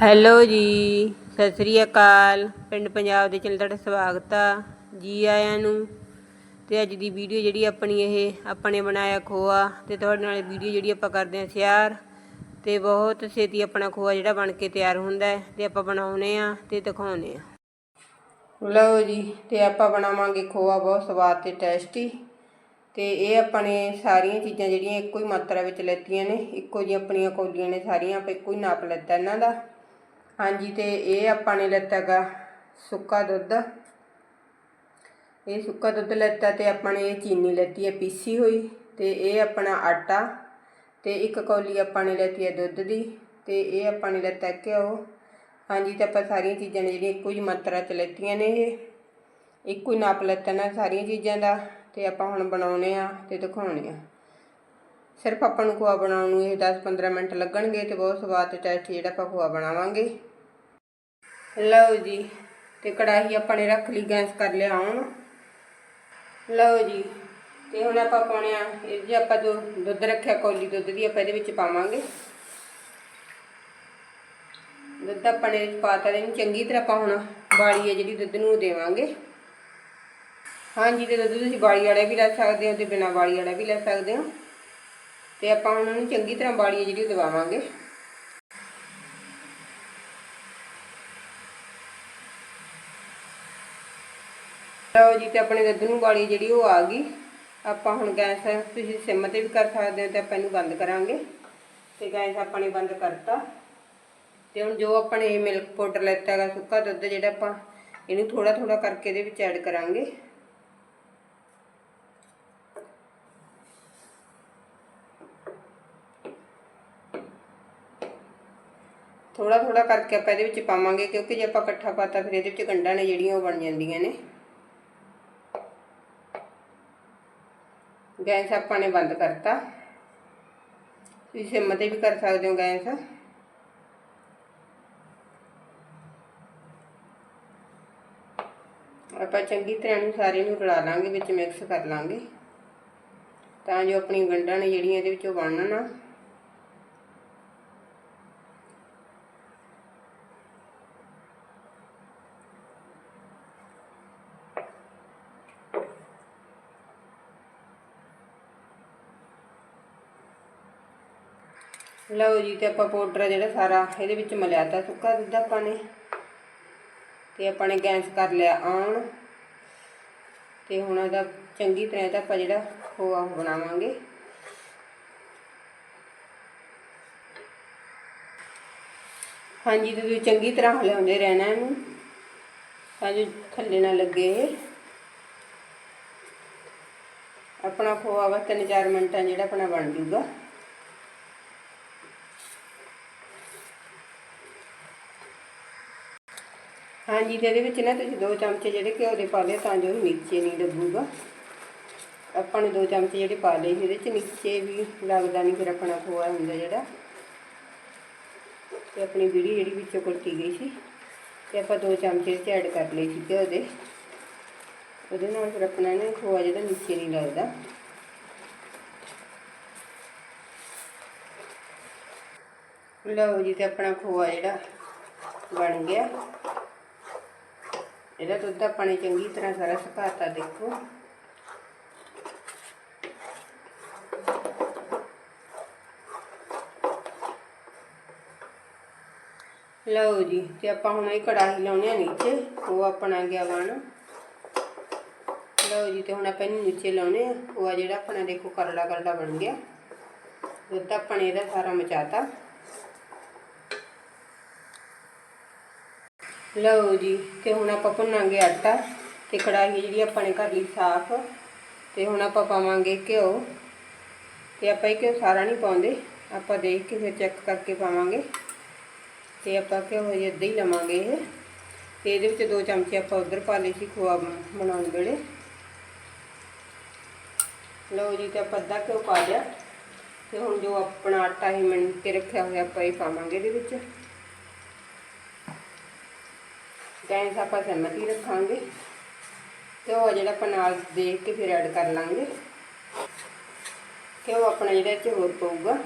Hello ਜੀ, ਸਤਿ ਸ੍ਰੀ ਅਕਾਲ। ਪਿੰਡ ਪੰਜਾਬ ਦੇ ਚੈਨਲ ਤੁਹਾਡਾ ਸਵਾਗਤ ਆ। ਜੀ ਆਇਆਂ ਨੂੰ। ਤੇ ਅੱਜ ਦੀ ਵੀਡੀਓ ਜਿਹੜੀ ਆਪਣੀ ਇਹ ਆਪਣੇ ਬਣਾਇਆ ਖੋਆ। ਤੇ ਤੁਹਾਡੇ ਨਾਲ ਵੀਡੀਓ ਜਿਹੜੀ ਆਪਾਂ ਕਰਦੇ ਹਾਂ ਸ਼ੇਅਰ ਤੇ ਬਹੁਤ ਛੇਤੀ ਆਪਣਾ ਖੋਆ ਜਿਹੜਾ ਬਣ ਕੇ ਤਿਆਰ ਹੁੰਦਾ ਹੈ। ਤੇ ਆਪਾਂ ਬਣਾਉਨੇ ਆ ਤੇ ਦਿਖਾਉਨੇ ਆ ਲਓ ਜੀ, ਤੇ ਆਪਾਂ ਬਣਾਵਾਂਗੇ ਖੋਆ, ਬਹੁਤ ਸਵਾਦ ਤੇ ਟੇਸਟੀ। ਤੇ ਇਹ ਆਪਾਂ ਨੇ ਸਾਰੀਆਂ ਚੀਜ਼ਾਂ ਜਿਹੜੀਆਂ ਇੱਕੋ ਹੀ ਮਾਤਰਾ ਵਿੱਚ ਲੈਤੀਆਂ ਨੇ। ਇੱਕੋ ਜਿਹੀਆਂ ਆਪਣੀਆਂ ਕੌਲੀਆਂ ਨੇ ਸਾਰੀਆਂ, ਆਪਾਂ ਇੱਕੋ ਹੀ ਨਾਪ ਲੈਤਾ ਇਹਨਾਂ ਦਾ। ਹਾਂਜੀ, ਤੇ ਇਹ ਆਪਾਂ ਨੇ ਲੈਤਾ ਗਾ ਸੁੱਕਾ ਦੁੱਧ। ਇਹ ਸੁੱਕਾ ਦੁੱਧ ਲੈਤਾ ਤੇ ਆਪਾਂ ਨੇ ਇਹ ਚੀਨੀ ਲੈਤੀ ਹੈ, ਪੀਸੀ ਹੋਈ। ਤੇ ਇਹ ਆਪਣਾ ਆਟਾ ਤੇ ਇੱਕ ਕੌਲੀ ਆਪਾਂ ਨੇ ਲੈਤੀ ਹੈ ਦੁੱਧ ਦੀ ਤੇ ਇਹ ਆਪਾਂ ਨੇ ਲੈਤਾ ਘਿਓ। ਹਾਂਜੀ, ਤੇ ਆਪਾਂ ਸਾਰੀਆਂ ਚੀਜ਼ਾਂ ਨੇ ਜਿਹੜੀਆਂ ਇੱਕੋ ਹੀ ਮਾਤਰਾ ਚ ਲੈਤੀਆਂ ਨੇ ਇਹ। ਇੱਕੋ ਹੀ ਨਾਪ ਲੈਤਾ ਨਾ ਸਾਰੀਆਂ ਚੀਜ਼ਾਂ ਦਾ ਤੇ ਆਪਾਂ ਹੁਣ ਬਣਾਉਨੇ ਆ ਤੇ ਦਿਖਾਉਣੇ ਆ। ਸਿਰਫ ਆਪਾਂ ਨੂੰ ਖੋਆ ਬਣਾਉਣ ਨੂੰ ਇਹ 10-15 ਮਿੰਟ ਲੱਗਣਗੇ ਤੇ ਬਹੁਤ ਸਵਾਦ ਤੇ ਟੇਸਟੀ ਜਿਹੜਾ ਆਪਾਂ ਖੋਆ ਬਣਾਵਾਂਗੇ। ਲਓ ਜੀ, ਤੇ ਕੜਾਹੀ ਆਪਾਂ ਨੇ ਰੱਖ ਲਈ, ਗੈਸ ਕਰ ਲਿਆ ਹੁਣ। ਲਓ ਜੀ, ਤੇ ਹੁਣ ਆਪਾਂ ਪਾਉਣੇ ਆ, ਇਹ ਜੇ ਆਪਾਂ ਜੋ ਦੁੱਧ ਰੱਖਿਆ, ਕੌਲੀ ਦੁੱਧ ਦੀ ਆਪਾਂ ਇਹਦੇ ਵਿੱਚ ਪਾਵਾਂਗੇ। ਦੁੱਧ ਆਪਾਂ ਨੇ ਵਿੱਚ ਪਾਤਾ ਇਹਨੂੰ ਚੰਗੀ ਤਰ੍ਹਾਂ ਆਪਾਂ ਹੁਣ ਬਾਲੀ ਹੈ ਜਿਹੜੀ ਦੁੱਧ ਨੂੰ ਦੇਵਾਂਗੇ। ਹਾਂਜੀ, ਤੇ ਦੁੱਧ ਤੁਸੀਂ ਬਾਲੀ ਵਾਲਾ ਵੀ ਲੈ ਸਕਦੇ ਹੋ ਤੇ ਬਿਨਾ ਬਾਲੀ ਵਾਲਾ ਵੀ ਲੈ ਸਕਦੇ ਹੋ। ਤੇ ਆਪਾਂ ਹੁਣ ਉਹਨੂੰ ਚੰਗੀ ਤਰ੍ਹਾਂ ਬਾਲੀ ਜਿਹੜੀ ਉਹ ਦਬਾਵਾਂਗੇ ਲਓ ਜੀ ਤੇ ਆਪਣੇ ਦੁੱਧ ਨੂੰ ਬਾਲੀ ਜਿਹੜੀ ਉਹ ਆ ਗਈ। ਆਪਾਂ ਹੁਣ ਗੈਸ ਤੁਸੀਂ ਸਿਮ ਤੇ ਵੀ ਕਰ ਸਕਦੇ ਹੋ ਤੇ ਆਪਾਂ ਇਹਨੂੰ ਬੰਦ ਕਰਾਂਗੇ। ਤੇ ਗੈਸ ਆਪਾਂ ਨੇ ਬੰਦ ਕਰਤਾ। ਤੇ ਹੁਣ ਜੋ ਆਪਾਂ ਨੇ ਮਿਲਕ ਪਾਊਡਰ ਲੈਤਾ ਹੈਗਾ ਸੁੱਕਾ ਦੁੱਧ ਜਿਹੜਾ ਆਪਾਂ ਇਹਨੂੰ ਥੋੜਾ ਥੋੜਾ ਕਰਕੇ ਇਹਦੇ ਵਿੱਚ ਐਡ ਕਰਾਂਗੇ। ਥੋੜਾ ਥੋੜਾ ਕਰਕੇ ਆਪਾਂ ਇਹਦੇ ਵਿੱਚ ਪਾਵਾਂਗੇ, ਕਿਉਂਕਿ ਜੇ ਆਪਾਂ ਇਕੱਠਾ ਪਾਤਾ ਫਿਰ ਇਹਦੇ ਵਿੱਚ ਗੰਢਾਂ ਨੇ ਜਿਹੜੀਆਂ ਉਹ ਬਣ ਜਾਂਦੀਆਂ ਨੇ। ਗੈਸ ਆਪਾਂ ਨੇ ਬੰਦ ਕਰਤਾ। ਤੁਸੀਂ ਸਿਮ ਤੇ ਵੀ ਕਰ ਸਕਦੇ ਹੋ ਗੈਸ। ਆਪਾਂ ਚੰਗੀ ਤਰ੍ਹਾਂ ਨੂੰ ਸਾਰੇ ਨੂੰ ਰਲਾ ਲਾਂਗੇ, ਵਿੱਚ ਮਿਕਸ ਕਰ ਲਾਂਗੇ। ਤਾਂ ਜੋ ਆਪਣੀ ਗੰਢਾਂ ਨੇ ਜਿਹੜੀਆਂ ਇਹਦੇ ਵਿੱਚੋਂ ਬਣਨ ਨਾ। ਲਓ ਜੀ, ਤੇ ਆਪਾਂ ਪਾਊਡਰ ਆ ਜਿਹੜਾ ਸਾਰਾ, ਇਹਦੇ ਵਿੱਚ ਮਿਲਾਤਾ ਸੁੱਕਾ ਦੁੱਧ ਆਪਾਂ ਨੇ। ਤੇ ਆਪਾਂ ਨੇ ਗੈਸ ਕਰ ਲਿਆ ਆਨ ਤੇ ਹੁਣ ਇਹਦਾ ਚੰਗੀ ਤਰ੍ਹਾਂ ਇਹਦਾ ਆਪਾਂ ਜਿਹੜਾ ਖੋਆ ਬਣਾਵਾਂਗੇ। ਹਾਂਜੀ ਤੁਸੀਂ ਚੰਗੀ ਤਰ੍ਹਾਂ ਹਿਲਾਉਂਦੇ ਰਹਿਣਾ ਇਹਨੂੰ। ਤਾਂ ਜੋ ਥੱਲੇ ਨਾ ਲੱਗੇ ਇਹ। ਆਪਣਾ ਖੋਆ ਵਾ 3-4 ਮਿੰਟਾਂ ਜਿਹੜਾ ਆਪਣਾ ਬਣ ਜੂਗਾ ਹਾਂਜੀ, ਤੇ ਇਹਦੇ ਵਿੱਚ ਨਾ ਤੁਸੀਂ ਦੋ ਚਮਚੇ ਜਿਹੜੇ ਘਿਓ ਦੇ ਪਾ ਲਏ ਤਾਂ ਜੋ ਨੀਚੇ ਨਹੀਂ ਲੱਗੂਗਾ। ਆਪਾਂ ਨੇ ਦੋ ਚਮਚੇ ਜਿਹੜੇ ਪਾ ਲਏ ਇਹਦੇ 'ਚ ਨੀਚੇ ਵੀ ਲੱਗਦਾ ਨਹੀਂ, ਫਿਰ ਆਪਣਾ ਖੋਆ ਹੁੰਦਾ ਜਿਹੜਾ। ਤੇ ਆਪਣੀ ਵੀੜੀ ਜਿਹੜੀ ਵਿੱਚੋਂ ਕੁਲਟੀ ਗਈ ਸੀ, ਤੇ ਆਪਾਂ ਦੋ ਚਮਚੇ 'ਚ ਐਡ ਕਰ ਲਏ ਸੀ ਘਿਓ ਦੇ। ਉਹਦੇ ਨਾਲ ਫਿਰ ਆਪਣਾ ਨਾ ਖੋਆ ਜਿਹੜਾ ਨੀਚੇ ਨਹੀਂ ਲੱਗਦਾ। ਲਓ ਜੀ, ਤੇ ਆਪਣਾ ਖੋਆ ਜਿਹੜਾ ਬਣ ਗਿਆ। ਇਹਦਾ ਦੁੱਧ ਆਪਾਂ ਨੇ ਚੰਗੀ ਤਰ੍ਹਾਂ ਸਾਰਾ ਸੁਕਾਤਾ, ਦੇਖੋ। ਲਓ ਜੀ, ਤੇ ਆਪਾਂ ਹੁਣ ਇਹ ਕੜਾਹੀ ਲਾਉਣੇ ਆ ਨੀਚੇ, ਉਹ ਆਪਣਾ ਗਿਆ ਬਣ ਲਓ ਜੀ, ਤੇ ਹੁਣ ਆਪਾਂ ਇਹਨੂੰ ਨੀਚੇ ਲਾਉਣੇ ਆ। ਉਹ ਆ ਜਿਹੜਾ ਆਪਣਾ, ਦੇਖੋ ਕਰੜਾ ਕਰੜਾ ਬਣ ਗਿਆ। ਦੁੱਧ ਆਪਾਂ ਨੇ ਇਹਦਾ ਸਾਰਾ ਮਚਾਤਾ। ਲਓ ਜੀ, ਤੇ ਹੁਣ ਆਪਾਂ ਭੁੰਨਾਂਗੇ ਆਟਾ ਤੇ ਕੜਾਹੀ ਜਿਹੜੀ ਆਪਾਂ ਨੇ ਕਰ ਲਈ ਸਾਫ਼। ਤੇ ਹੁਣ ਆਪਾਂ ਪਾਵਾਂਗੇ ਘਿਓ। ਤੇ ਆਪਾਂ ਇਹ ਘਿਓ ਸਾਰਾ ਨਹੀਂ ਪਾਉਂਦੇ, ਆਪਾਂ ਦੇਖ ਕੇ ਫਿਰ ਚੈੱਕ ਕਰਕੇ ਪਾਵਾਂਗੇ। ਤੇ ਆਪਾਂ ਘਿਓ ਹਜੇ ਇੱਦਾਂ ਹੀ ਲਵਾਂਗੇ ਇਹ। ਤੇ ਇਹਦੇ ਵਿੱਚ ਦੋ ਚਮਚੇ ਆਪਾਂ ਉਧਰ ਪਾ ਲਈ ਸੀ ਖੋਆ ਬਣਾਉਣ ਵੇਲੇ। ਲਓ ਜੀ, ਤੇ ਆਪਾਂ ਅੱਧਾ ਘਿਓ ਪਾ ਲਿਆ। ਤੇ ਹੁਣ ਜੋ ਆਪਣਾ ਆਟਾ ਹੀ ਮਿਣ ਕੇ ਰੱਖਿਆ ਹੋਇਆ ਆਪਾਂ ਇਹ ਪਾਵਾਂਗੇ ਇਹਦੇ ਵਿੱਚ। ਗੈਸ ਆਪਾਂ ਸਹਿਮਤੀ ਰੱਖਾਂਗੇ ਤੇ ਉਹ ਜਿਹੜਾ ਆਪਾਂ ਨਾਲ ਦੇਖ ਕੇ ਫਿਰ ਐਡ ਕਰ ਲਾਂਗੇ ਕਿ ਆਪਣਾ ਜਿਹੜਾ ਚ ਹੋਰ ਪਊਗਾ।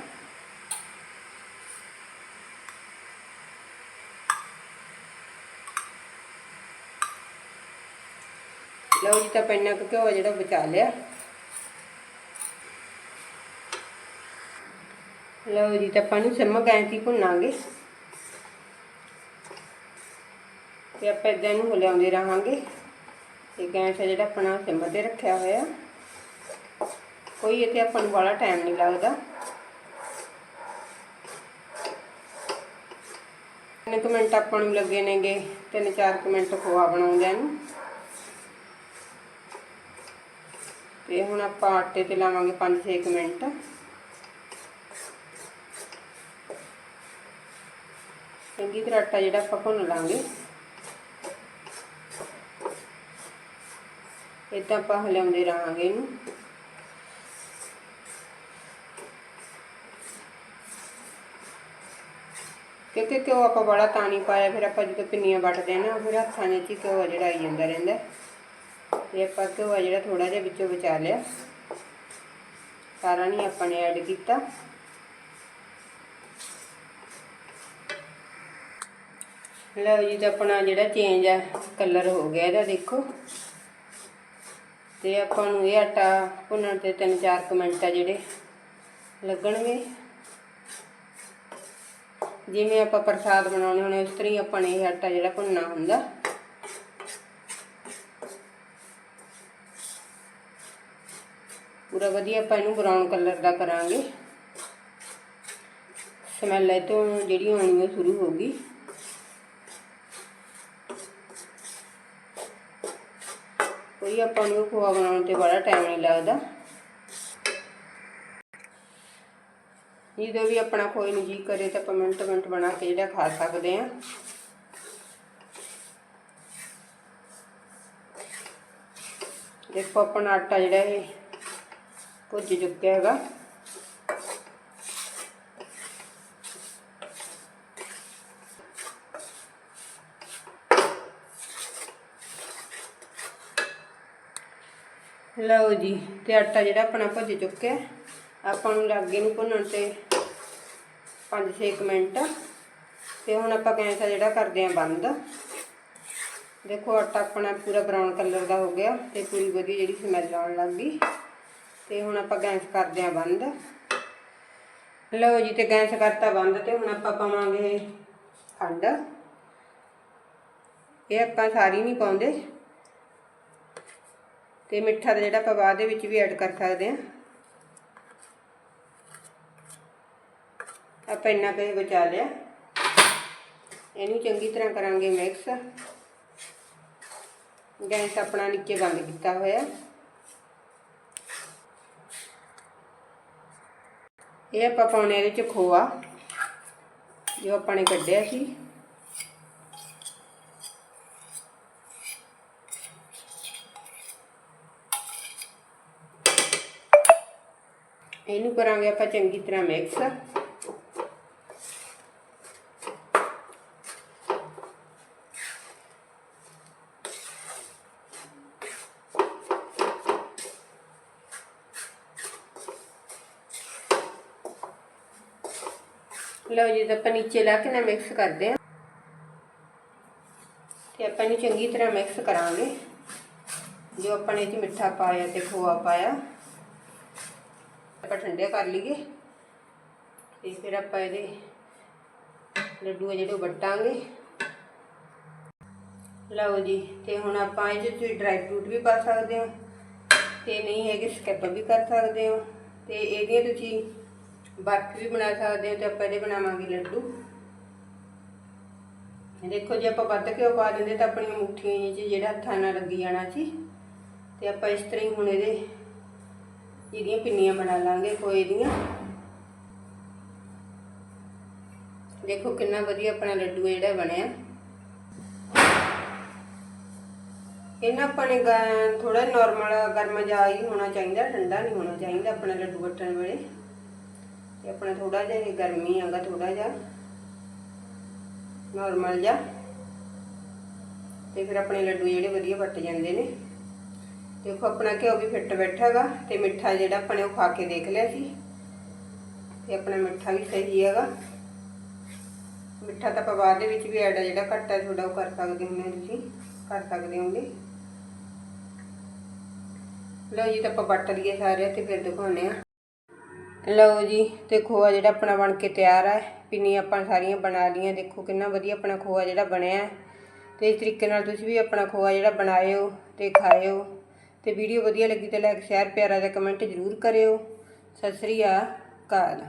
ਲਓ ਜੀ ਤਾਂ ਪੈਣਾ ਕਿ ਉਹ ਜਿਹੜਾ ਬਚਾ ਲਿਆ। ਲਓ ਜੀ ਤਾਂ ਆਪਾਂ ਨੂੰ ਸਿਮ ਗੈਂਤੀ ਭੁੰਨਾਂਗੇ। ਤੇ ਆਪਾਂ ਇਦਾਂ ਨੂੰ ਹਿਲਾਉਂਦੇ ਰਹਾਂਗੇ। ਤੇ ਗੈਸ ਹੈ ਜਿਹੜਾ ਆਪਣਾ ਸਿਮ ਤੇ ਰੱਖਿਆ ਹੋਇਆ। ਕੋਈ ਇਹ ਇੱਥੇ ਆਪਾਂ ਨੂੰ ਵਾਲਾ ਟਾਈਮ ਨਹੀਂ ਲੱਗਦਾ। ਤਿੰਨ ਕੁ ਮਿੰਟ ਆਪਾਂ ਨੂੰ ਲੱਗੇ ਨੇਗੇ। ਤਿੰਨ ਚਾਰ ਕੁ ਮਿੰਟ ਖੋਆ ਬਣਾਉਂਦਿਆਂ ਨੂੰ ਤੇ ਹੁਣ ਆਪਾਂ ਆਟੇ ਤੇ ਲਾਵਾਂਗੇ 5-6 ਮਿੰਟ। ਚੰਗੀ ਤਰ੍ਹਾਂ ਆਟਾ ਜਿਹੜਾ ਆਪਾਂ ਭੁੰਨ ਲਾਂਗੇ। ਇਹ ਤਾਂ ਆਪਾਂ ਹਿਲਾਉਂਦੇ ਰਹਾਂਗੇ ਇਹਨੂੰ। ਕਿਉਂਕਿ ਘਿਓ ਆਪਾਂ ਬੜਾ ਤਾਂ ਨਹੀਂ ਪਾਇਆ, ਫਿਰ ਆਪਾਂ ਜਦੋਂ ਪਿੰਨੀਆਂ ਵੱਟਦੇ ਆ ਨਾ, ਫਿਰ ਹੱਥਾਂ 'ਚ ਹੀ ਘਿਓ ਜਿਹੜਾ ਆਈ ਜਾਂਦਾ ਰਹਿੰਦਾ। ਤੇ ਆਪਾਂ ਘਿਓ ਜਿਹੜਾ ਥੋੜਾ ਜਿਹਾ ਵਿੱਚੋਂ ਬਚਾ ਲਿਆ। ਸਾਰਾ ਨਹੀਂ ਆਪਾਂ ਨੇ ਐਡ ਕੀਤਾ। ਲਓ ਜੀ, ਤਾਂ ਆਪਣਾ ਜਿਹੜਾ ਚੇਂਜ ਆ ਕਲਰ ਹੋ ਗਿਆ ਇਹਦਾ ਦੇਖੋ। ਤੇ ਆਪਾਂ ਨੂੰ ਇਹ ਆਟਾ ਭੁੰਨਣ ਤੇ 3-4 ਕੁ ਮਿੰਟ ਆ ਜਿਹੜੇ ਲੱਗਣਗੇ। ਜਿਵੇਂ ਆਪਾਂ ਪ੍ਰਸਾਦ ਬਣਾਉਣੇ ਹੋਣੇ, ਉਸ ਤਰ੍ਹਾਂ ਹੀ ਆਪਾਂ ਨੇ ਇਹ ਆਟਾ ਜਿਹੜਾ ਭੁੰਨਣਾ ਹੁੰਦਾ। ਪੂਰਾ ਵਧੀਆ ਆਪਾਂ ਇਹਨੂੰ ਬਰਾਊਨ ਕਲਰ ਦਾ ਕਰਾਂਗੇ। ਸਮੈਲ ਇਹ ਤੋਂ ਜਿਹੜੀ ਆਉਣੀ ਉਹ ਸ਼ੁਰੂ ਹੋ ਗਈ ਆਪਾਂ ਨੂੰ ਖੋਆ ਬਣਾਉਣ ਤੇ ਬੜਾ ਟਾਈਮ ਨਹੀਂ ਲੱਗਦਾ। ਜਦੋਂ ਵੀ ਆਪਣਾ ਕੋਈ ਨਹੀਂ ਜੀ ਕਰੇ ਤਾਂ ਆਪਾਂ ਮਿੰਟ ਮਿੰਟ ਬਣਾ ਕੇ ਜਿਹੜਾ ਖਾ ਸਕਦੇ ਆ ਦੇਖੋ ਆਪਣਾ ਆਟਾ ਜਿਹੜਾ ਇਹ ਭੁੱਜ ਚੁੱਕਿਆ ਹੈਗਾ। ਲਓ ਜੀ, ਤੇ ਆਟਾ ਜਿਹੜਾ ਆਪਣਾ ਭੁੱਜ ਚੁੱਕਿਆ ਆਪਾਂ ਨੂੰ ਲੱਗੇ ਨੂੰ ਭੁੰਨਣ ਤੇ 5-6 ਮਿੰਟ। ਤੇ ਹੁਣ ਆਪਾਂ ਗੈਸ ਆ ਜਿਹੜਾ ਕਰਦੇ ਆਂ ਬੰਦ। ਦੇਖੋ, ਆਟਾ ਆਪਣਾ ਪੂਰਾ ਬਰਾਊਨ ਕਲਰ ਦਾ ਹੋ ਗਿਆ ਤੇ ਪੂਰੀ ਵਧੀਆ ਜਿਹੜੀ ਸਮੈਲ ਆਉਣ ਲੱਗ ਗਈ। ਤੇ ਹੁਣ ਆਪਾਂ ਗੈਸ ਕਰਦੇ ਆਂ ਬੰਦ। ਲਓ ਜੀ, ਤੇ ਗੈਸ ਕਰਤਾ ਬੰਦ ਤੇ ਹੁਣ ਆਪਾਂ ਪਾਵਾਂਗੇ ਖੰਡ। ਇਹ ਆਪਾਂ ਸਾਰੀ ਨਹੀਂ ਪਾਉਂਦੇ। ਤੇ ਮਿੱਠਾ ਦਾ ਜਿਹੜਾ ਆਪਾਂ ਬਾਅਦ ਦੇ ਵਿੱਚ ਵੀ ਐਡ ਕਰ ਸਕਦੇ ਹਾਂ। ਆਪਾਂ ਇੰਨਾ ਕੁ ਬਚਾ ਲਿਆ। ਇਹਨੂੰ ਚੰਗੀ ਤਰ੍ਹਾਂ ਕਰਾਂਗੇ ਮਿਕਸ ਗੈਸ ਆਪਣਾ ਨੀਚੇ ਬੰਦ ਕੀਤਾ ਹੋਇਆ। ਇਹ ਆਪਾਂ ਪਾਉਣੇ ਇਹਦੇ ਚ ਖੋਆ, ਜੋ ਆਪਾਂ ਨੇ ਕੱਢਿਆ ਸੀ। ਇਹਨੂੰ ਕਰਾਂਗੇ ਆਪਾਂ ਚੰਗੀ ਤਰ੍ਹਾਂ ਮਿਕਸ ਲਓ ਜੀ ਤਾਂ ਆਪਾਂ ਨੀਚੇ ਲਾ ਕੇ ਨਾ ਮਿਕਸ ਕਰਦੇ ਆ ਤੇ ਆਪਾਂ ਇਹਨੂੰ ਚੰਗੀ ਤਰ੍ਹਾਂ ਮਿਕਸ ਕਰਾਂਗੇ। ਜੋ ਆਪਾਂ ਨੇ ਇਹ 'ਚ ਮਿੱਠਾ ਪਾਇਆ ਤੇ ਖੋਆ ਪਾਇਆ। ਆਪਾਂ ਠੰਡੇ ਕਰ ਲਈਏ ਤੇ ਫਿਰ ਆਪਾਂ ਇਹਦੇ ਲੱਡੂ ਆ ਜਿਹੜੇ ਉਹ ਵੱਟਾਂਗੇ। ਲਓ ਜੀ, ਤੇ ਹੁਣ ਆਪਾਂ ਇਹ 'ਚ ਤੁਸੀਂ ਡਰਾਈ ਫਰੂਟ ਵੀ ਪਾ ਸਕਦੇ ਹੋ ਤੇ ਨਹੀਂ ਹੈਗੇ ਸਕੈਪ ਵੀ ਕਰ ਸਕਦੇ ਹੋ ਤੇ ਇਹਦੀਆਂ ਤੁਸੀਂ ਬਰਫ਼ ਵੀ ਬਣਾ ਸਕਦੇ ਹੋ ਤੇ ਆਪਾਂ ਇਹਦੇ ਬਣਾਵਾਂਗੇ ਲੱਡੂ। ਦੇਖੋ ਜੇ, ਆਪਾਂ ਵੱਧ ਘਿਓ ਪਾ ਦਿੰਦੇ ਤਾਂ ਆਪਣੀਆਂ ਮੁੱਠੀਆਂ 'ਚ ਜਿਹੜਾ ਹੱਥਾਂ ਨਾਲ ਲੱਗੀ ਜਾਣਾ ਸੀ। ਤੇ ਆਪਾਂ ਇਸ ਤਰ੍ਹਾਂ ਹੀ ਹੁਣ ਇਹਦੇ ਇਹਦੀਆਂ ਪਿੰਨੀਆਂ ਬਣਾ ਲਾਂਗੇ ਕੋਈ ਦੀਆਂ। ਦੇਖੋ ਕਿੰਨਾ ਵਧੀਆ ਆਪਣਾ ਲੱਡੂ ਜਿਹੜਾ ਬਣਿਆ। ਇਹਨਾਂ ਆਪਾਂ ਨੇ ਥੋੜਾ ਨਾਰਮਲ ਗਰਮ ਜਿਹਾ ਹੀ ਹੋਣਾ ਚਾਹੀਦਾ, ਠੰਡਾ ਨਹੀਂ ਹੋਣਾ ਚਾਹੀਦਾ ਆਪਣਾ ਲੱਡੂ ਵੱਟਣ ਵੇਲੇ। ਤੇ ਆਪਣਾ ਥੋੜਾ ਜਿਹਾ ਇਹ ਗਰਮੀ ਆਗਾ ਥੋੜਾ ਜਿਹਾ। ਨਾਰਮਲ ਜਿਹਾ। ਤੇ ਫਿਰ ਆਪਣੇ ਲੱਡੂ ਜਿਹੜੇ ਵਧੀਆ ਵੱਟ ਜਾਂਦੇ ਨੇ। ਦੇਖੋ ਆਪਣਾ ਘਿਓ ਵੀ ਫਿੱਟ ਬੈਠਾ ਬੈਠਾਗਾ ਤੇ ਮਿੱਠਾ ਜਿਹੜਾ ਆਪਾਂ ਨੇ ਉਹ ਖਾ ਕੇ ਦੇਖ ਲਿਆ ਸੀ। ਤੇ ਆਪਣਾ ਮਿੱਠਾ ਵੀ ਸਹੀ ਹੈਗਾ। ਮਿੱਠਾ ਤਾਂ ਆਪਾਂ ਬਾਅਦ ਦੇ ਵਿੱਚ ਵੀ ਐਡ ਜਿਹੜਾ ਘੱਟ ਹੈ ਤੁਹਾਡਾ ਉਹ ਕਰ ਸਕਦੇ ਹੋ ਤੁਸੀਂ, ਕਰ ਸਕਦੇ ਹੋਗੇ। ਲਓ ਜੀ, ਤਾਂ ਆਪਾਂ ਵੱਟ ਲਈਏ ਸਾਰੇ ਤੇ ਫਿਰ ਦਿਖਾਉਨੇ ਆ ਲਓ ਜੀ ਤੇ ਖੋਆ ਜਿਹੜਾ ਆਪਣਾ ਬਣ ਕੇ ਤਿਆਰ ਹੈ। ਪਿੰਨੀ ਆਪਾਂ ਸਾਰੀਆਂ ਬਣਾ ਲਈਆਂ। ਦੇਖੋ ਕਿੰਨਾ ਵਧੀਆ ਆਪਣਾ ਖੋਆ ਜਿਹੜਾ ਬਣਿਆ ਤੇ ਇਸ ਤਰੀਕੇ ਨਾਲ ਤੁਸੀਂ ਵੀ ਆਪਣਾ ਖੋਆ ਜਿਹੜਾ ਬਣਾਇਓ ਤੇ ਖਾਇਓ। ਤੇ ਵੀਡੀਓ ਵਧੀਆ ਲੱਗੀ ਤਾਂ ਲਾਈਕ ਸ਼ੇਅਰ ਪਿਆਰਾ ਜਿਹਾ ਕਮੈਂਟ ਜ਼ਰੂਰ ਕਰਿਓ। ਸਤਿ ਸ੍ਰੀ ਅਕਾਲ।